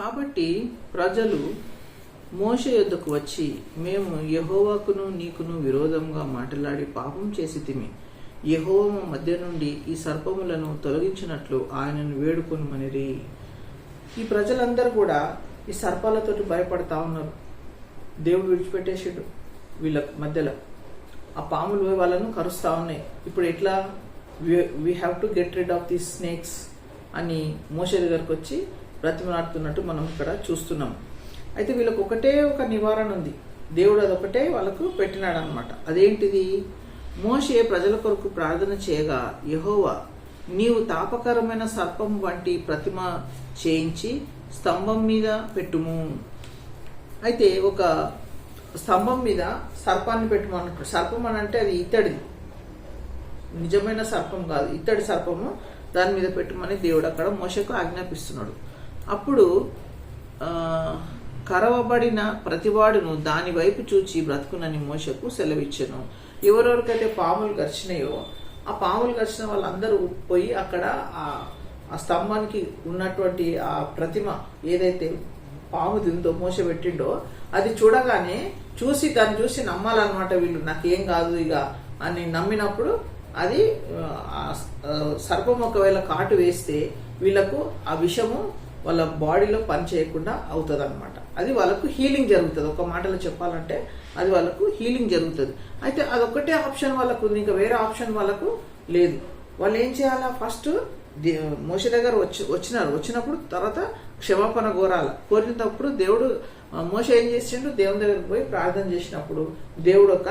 కాబట్టి ప్రజలు మోష యొద్దకు వచ్చి మేము యహోవాకును నీకును విరోధంగా మాట్లాడి పాపం చేసి తిమి యహోవ మధ్య నుండి ఈ సర్పములను తొలగించినట్లు ఆయనను వేడుకొనుమనిరి. ఈ ప్రజలందరూ కూడా ఈ సర్పాలతోటి భయపడతా ఉన్నారు. దేవుడు విడిచిపెట్టేసాడు వీళ్ళ మధ్యలో. ఆ పాములు వాళ్ళను కరుస్తా ఉన్నాయి. ఇప్పుడు ఎట్లా? We have to get rid of the snakes అని మోసే దగ్గరకు వచ్చి బ్రతిమలాడుతున్నట్టు మనం ఇక్కడ చూస్తున్నాం. అయితే వీళ్ళకు ఒకటే ఒక నివారణ ఉంది. దేవుడు అదొకటే వాళ్ళకు పెట్టినాడు అనమాట అదేంటిది? మోషే ప్రజల కొరకు ప్రార్థన చేయగా యహోవా నీవు తాపకరమైన సర్పం వంటి ప్రతిమ చేయించి స్తంభం మీద పెట్టుము. అయితే ఒక స్తంభం మీద సర్పాన్ని పెట్టుమన్నట్టు సర్పం అని అంటే అది ఇత్తడిది. నిజమైన సర్పం కాదు. ఇత్తడి సర్పము దాని మీద పెట్టుమని దేవుడు అక్కడ మోసకు ఆజ్ఞాపిస్తున్నాడు. అప్పుడు కరవబడిన ప్రతివాడును దాని వైపు చూచి బ్రతుకునని మోసకు సెలవిచ్చను. ఎవరెవరికైతే పాములు గరిచినాయో ఆ పాములు గరిచిన వాళ్ళందరూ పోయి అక్కడ ఆ స్తంభానికి ఉన్నటువంటి ఆ ప్రతిమ ఏదైతే పాము దీంతో మోస పెట్టిండో అది చూడగానే చూసి దాన్ని చూసి నమ్మాలన్నమాట వీళ్ళు. నాకేం కాదు ఇక అని నమ్మినప్పుడు అది సర్పం ఒకవేళ కాటు వేస్తే వీళ్ళకు ఆ విషము వాళ్ళ బాడీలో పని చేయకుండా అవుతుంది అనమాట అది వాళ్ళకు హీలింగ్ జరుగుతుంది. ఒక మాటలో చెప్పాలంటే అది వాళ్ళకు హీలింగ్ జరుగుతుంది. అయితే అదొక్కటే ఆప్షన్ వాళ్ళకు ఉంది ఇంకా వేరే ఆప్షన్ వాళ్ళకు లేదు. వాళ్ళు ఏం చేయాలా? ఫస్ట్ మోస దగ్గర వచ్చి వచ్చినారు. వచ్చినప్పుడు తర్వాత క్షమాపణ కోరాల. కోరినప్పుడు దేవుడు ఆ, మోస ఏం చేసిండు? దేవుని దగ్గరికి పోయి ప్రార్థన చేసినప్పుడు దేవుడు ఒక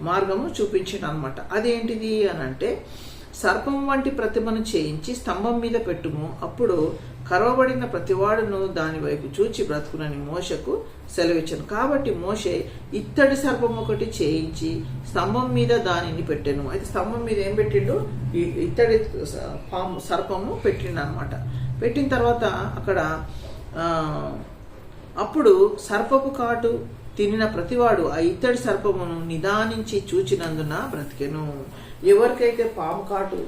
మార్గము చూపించిండు అనమాట అదేంటిది అని అంటే సర్పం వంటి ప్రతిమను చేయించి స్తంభం మీద పెట్టుము. అప్పుడు కరవబడిన ప్రతివాడును దాని వైపు చూచి బ్రతుకునని మోషకు సెలవిచ్చాను. కాబట్టి మోషే ఇత్తడి సర్పం ఒకటి చేయించి స్తంభం మీద దానిని పెట్టాను. అయితే స్తంభం మీద ఏం పెట్టిండు? ఇత్తడి పాము సర్పము పెట్టిండు అనమాట పెట్టిన తర్వాత అక్కడ అప్పుడు సర్పపు కాటు తినిన ప్రతివాడు ఆ ఇత్తడి సర్పమును నిదానించి చూచినందున బ్రతికెను. ఎవరికైతే పాము కాటు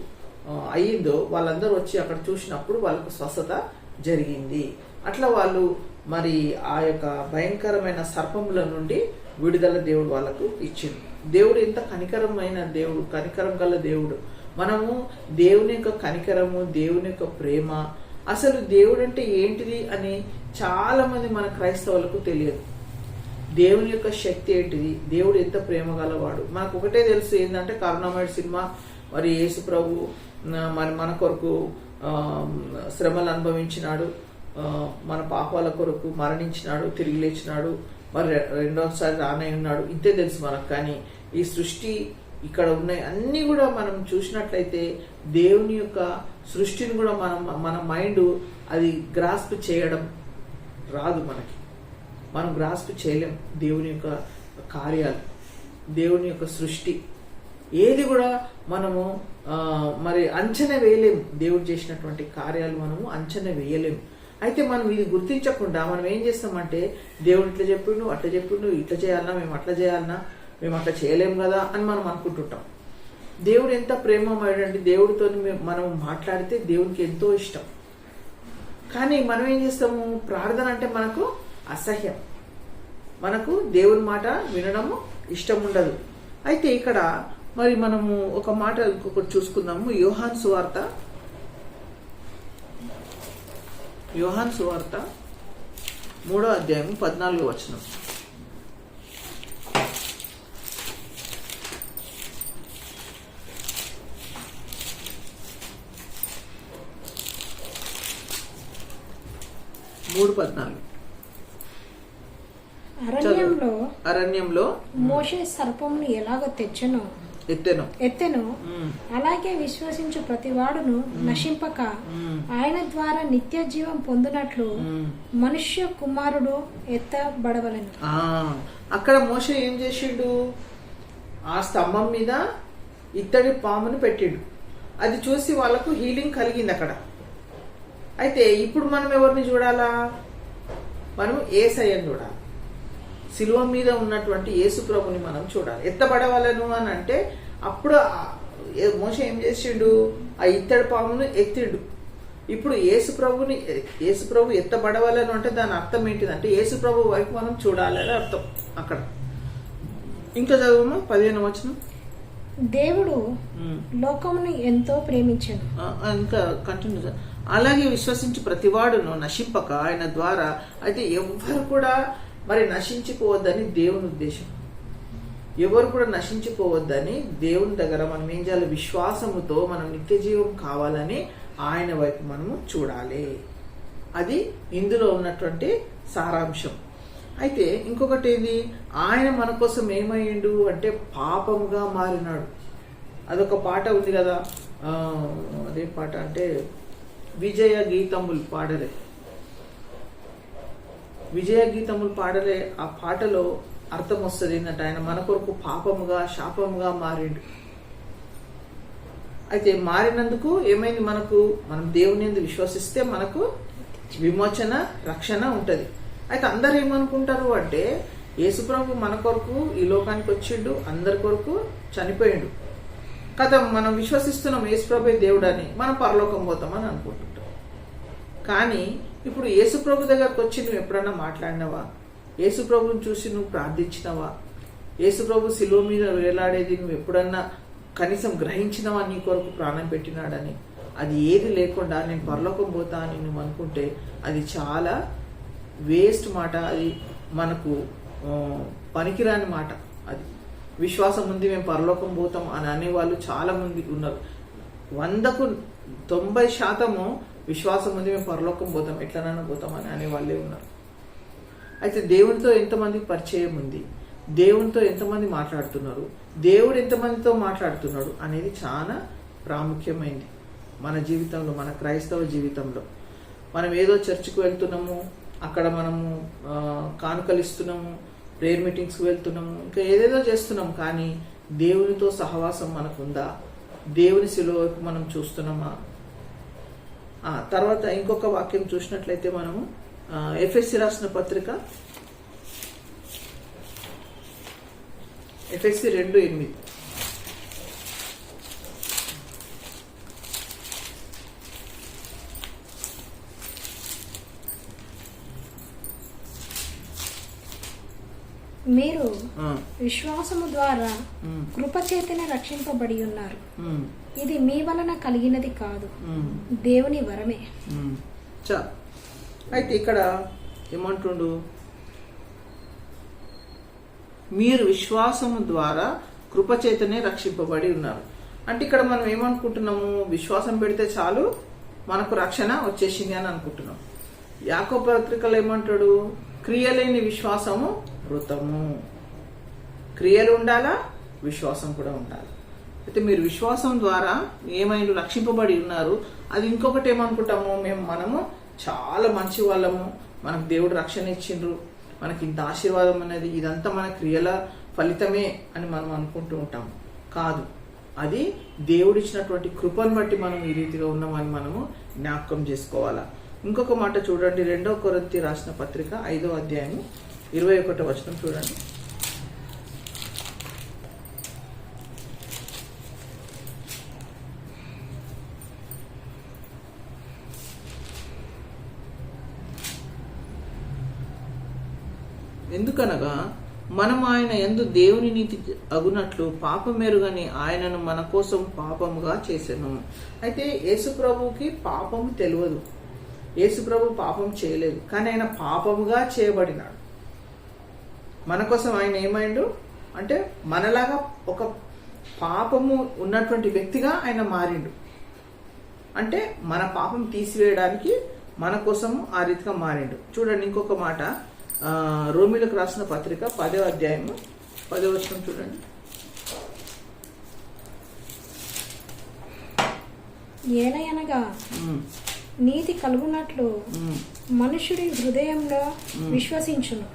అయ్యిందో వాళ్ళందరూ వచ్చి అక్కడ చూసినప్పుడు వాళ్ళకు స్వస్థత జరిగింది. అట్లా వాళ్ళు మరి ఆ యొక్క భయంకరమైన సర్పముల నుండి విడుదల దేవుడు వాళ్ళకు ఇచ్చింది. దేవుడు ఎంత కనికరమైన దేవుడు కనికరం గల దేవుడు. మనము దేవుని యొక్క కనికరము దేవుని యొక్క ప్రేమ అసలు దేవుడు అంటే ఏంటిది అని చాలా మంది మన క్రైస్తవులకు తెలియదు. దేవుని యొక్క శక్తి ఏంటిది? దేవుడు ఎంత ప్రేమ గలవాడు? మనకు ఒకటే తెలుసు ఏంటంటే కరుణామయుడు సినిమా మరి యేసు ప్రభు మరి మన కొరకు శ్రమలు అనుభవించినాడు మన పాపాల కొరకు మరణించినాడు తిరిగి లేచినాడు మరి రెండోసారి రానై ఉన్నాడు. ఇంతే తెలుసు మనకు కానీ ఈ సృష్టి ఇక్కడ ఉన్నాయి అన్నీ కూడా మనం చూసినట్లయితే దేవుని యొక్క సృష్టిని కూడా మనం మన మైండ్ అది గ్రాస్ప్ చేయడం రాదు మనకి. మనం గ్రాస్ప్ చేయలేం దేవుని యొక్క కార్యాలు దేవుని యొక్క సృష్టి. ఏది కూడా మనము మరి అంచనా వేయలేము దేవుడు చేసినటువంటి కార్యాలు మనము అంచనా వేయలేం. అయితే మనం ఇది గుర్తించకుండా మనం ఏం చేస్తామంటే దేవుడు ఇట్లా చెప్పిండు అట్లా చెప్పిండు ఇట్లా చేయాలన్నా మేము అట్లా చేయాలన్నా మేము అట్లా చేయలేం కదా అని మనం అనుకుంటుంటాం. దేవుడు ఎంత ప్రేమమయుడు అంటే దేవుడితో మనం మాట్లాడితే దేవునికి ఎంతో ఇష్టం. కానీ మనం ఏం చేస్తాము? ప్రార్థన అంటే మనకు అసహ్యం. మనకు దేవుని మాట వినడము ఇష్టం ఉండదు. అయితే ఇక్కడ మరి మనము ఒక మాట ఇంకొకటి చూసుకుందాము. యోహాన్ సువార్త. యోహాన్ సువార్త మూడో అధ్యాయం పద్నాలుగో వచనం. మూడు పద్నాలుగు. అరణ్యంలో అరణ్యంలో మోషే సర్పమును ఎలాగో తెచ్చెను? ఎత్తెను. ఎత్తెను. అలాగే విశ్వసించు ప్రతివాడును నశింపక. ఆయన ద్వారా నిత్య జీవం పొందినట్లు. మనుష్య కుమారుడు ఎత్తబడవలను. అక్కడ మోష ఏం చేసిండు? ఆ స్తంభం మీద ఇత్తడి పామును పెట్టిండు. అది చూసి వాళ్ళకు హీలింగ్ కలిగింది అక్కడ. అయితే ఇప్పుడు మనం ఎవరిని చూడాలా? మనం ఏసయ్యని చూడాలి? శిలువ మీద ఉన్నటువంటి యేసు ప్రభుని మనం చూడాలి. ఎత్తబడవలను అని అంటే అప్పుడు ఆ- ఏ- చేసిండు? ఆ ఇత్తడి పామును ఎత్తిండు. ఇప్పుడు యేసు ప్రభుని యేసు ప్రభు ఎత్తబడవాలని అంటే దాని అర్థం ఏంటిదంటే యేసు ప్రభు వైపు మనం చూడాలని అర్థం అక్కడ. ఇంకా చదువు పదిహేను వచనం. దేవుడు. లోకమును ఎంతో ప్రేమించను ఆ, ఇంకా కంటిన్యూ అలాగే విశ్వసించి ప్రతివాడును నశింపక ఆయన ద్వారా. అయితే ఎవ్వరు కూడా మరి నశించిపోవద్దని దేవుని ఉద్దేశం. ఎవరు కూడా నశించిపోవద్దని దేవుని దగ్గర మనం ఏం చేయాలి? విశ్వాసముతో మనం నిత్య జీవం కావాలని ఆయన వైపు మనము చూడాలి. అది ఇందులో ఉన్నటువంటి సారాంశం. అయితే ఇంకొకటి ఏంది? ఆయన మన కోసం ఏమయ్యిండు అంటే పాపముగా మారినాడు. అదొక పాట ఉంది కదా. అదే పాట అంటే విజయ గీతములు పాడలే. విజయ గీతములు పాడలే ఆ పాటలో అర్థం వస్తుంది ఏంటంటే ఆయన మన కొరకు పాపముగా శాపముగా మారిండు. అయితే మారినందుకు ఏమైంది మనకు? మనం దేవుని యందు విశ్వసిస్తే మనకు విమోచన రక్షణ ఉంటుంది. అయితే అందరు ఏమనుకుంటారు అంటే యేసుప్రభు మన కొరకు ఈ లోకానికి వచ్చిండు అందరి కొరకు చనిపోయిండు. కదా మనం విశ్వసిస్తున్నాం యేసుప్రభే దేవుడని మనం పరలోకం పోతామని అనుకుంటుంటాం. కానీ ఇప్పుడు యేసుప్రభు దగ్గరకు వచ్చి నువ్వు ఎప్పుడన్నా మాట్లాడినావా? యేసుప్రభుని చూసి నువ్వు ప్రార్థించినవా? యేసుప్రభు శిలువ మీద వేలాడేది నువ్వు ఎప్పుడన్నా కనీసం గ్రహించినవా నీ కొరకు ప్రాణం పెట్టినాడని? అది ఏది లేకుండా నేను పరలోకం పోతా అని నువ్వు అనుకుంటే అది చాలా వేస్ట్ మాట. అది మనకు పనికిరాని మాట. అది విశ్వాసం ఉంది మేము పరలోకం పోతాం అని అనేవాళ్ళు చాలా మంది ఉన్నారు. వందకు తొంభై శాతము విశ్వాసం ఉంది మేము పరలోకం పోతాం ఎట్లనైనా పోతాం అని అనే వాళ్ళే ఉన్నారు. అయితే దేవునితో ఎంతమంది పరిచయం ఉంది? దేవునితో ఎంతమంది మాట్లాడుతున్నారు? దేవుడు ఎంతమందితో మాట్లాడుతున్నాడు అనేది చాలా ప్రాముఖ్యమైంది మన జీవితంలో మన క్రైస్తవ జీవితంలో. మనం ఏదో చర్చికి వెళ్తున్నాము అక్కడ మనము కానుకలు ఇస్తున్నాము ప్రేయర్ మీటింగ్స్కి వెళ్తున్నాము ఇంకా ఏదేదో చేస్తున్నాం కానీ దేవునితో సహవాసం మనకుందా? దేవుని సిలువకు మనం చూస్తున్నామా? తర్వాత ఇంకొక వాక్యం చూసినట్లయితే మనము ఎఫ్ఎస్సి రాసిన పత్రిక. ఎఫ్ఎస్సి రెండు ఎనిమిది. మీరు విశ్వాసము ద్వారా కృపచేతనే రక్షింపబడి ఉన్నారు. ఇది మీ వలన కలిగినది కాదు. దేవుని వరమే. చా. అయితే ఇక్కడ ఏమంటుండు? మీరు విశ్వాసము ద్వారా కృపచేతనే రక్షింపబడి ఉన్నారు. అంటే ఇక్కడ మనం ఏమనుకుంటున్నాము? విశ్వాసం పెడితే చాలు మనకు రక్షణ వచ్చేసింది అని అనుకుంటున్నాం. యాకో పత్రికలు ఏమంటాడు? క్రియలేని విశ్వాసము వృతము. క్రియలు ఉండాలా? విశ్వాసం కూడా ఉండాలి. అయితే మీరు విశ్వాసం ద్వారా ఏమైనా రక్షింపబడి ఉన్నారు అది ఇంకొకటి ఏమనుకుంటాము మేము మనము చాలా మంచి వాళ్ళము మనకు దేవుడు రక్షణ ఇచ్చిండ్రు మనకి ఇంత ఆశీర్వాదం అనేది ఇదంతా మన క్రియల ఫలితమే అని మనం అనుకుంటూ ఉంటాం. కాదు అది దేవుడిచ్చినటువంటి కృపను బట్టి మనం ఈ రీతిగా ఉన్నామని మనము జ్ఞాపకం చేసుకోవాలా? ఇంకొక మాట చూడండి రెండో కొరంతి రాసిన పత్రిక ఐదో అధ్యాయం ఇరవై ఒకటో వచనం చూడండి. ఎందుకనగా మనం ఆయన ఎందు దేవుని నీతి అగునట్లు పాపమెరుగని ఆయనను మన కోసం పాపముగా చేసెను. అయితే యేసు ప్రభువుకి పాపము తెలియదు. యేసు ప్రభు పాపం చేయలేదు. కానీ ఆయన పాపముగా చేయబడినాడు. మన కోసం ఆయన ఏమైండు? అంటే మనలాగా ఒక పాపము ఉన్నటువంటి వ్యక్తిగా ఆయన మారిండు. అంటే మన పాపం తీసివేయడానికి మన కోసము ఆ రీతిగా మారిండు. చూడండి ఇంకొక మాట. రోమిలకు రాసిన పత్రిక పదో అధ్యాయము పదో వచనం చూడండి. ఏలయనగా ఉమ్, నీతి కలుగునట్లు మనుషుడి హృదయంలో విశ్వసించును.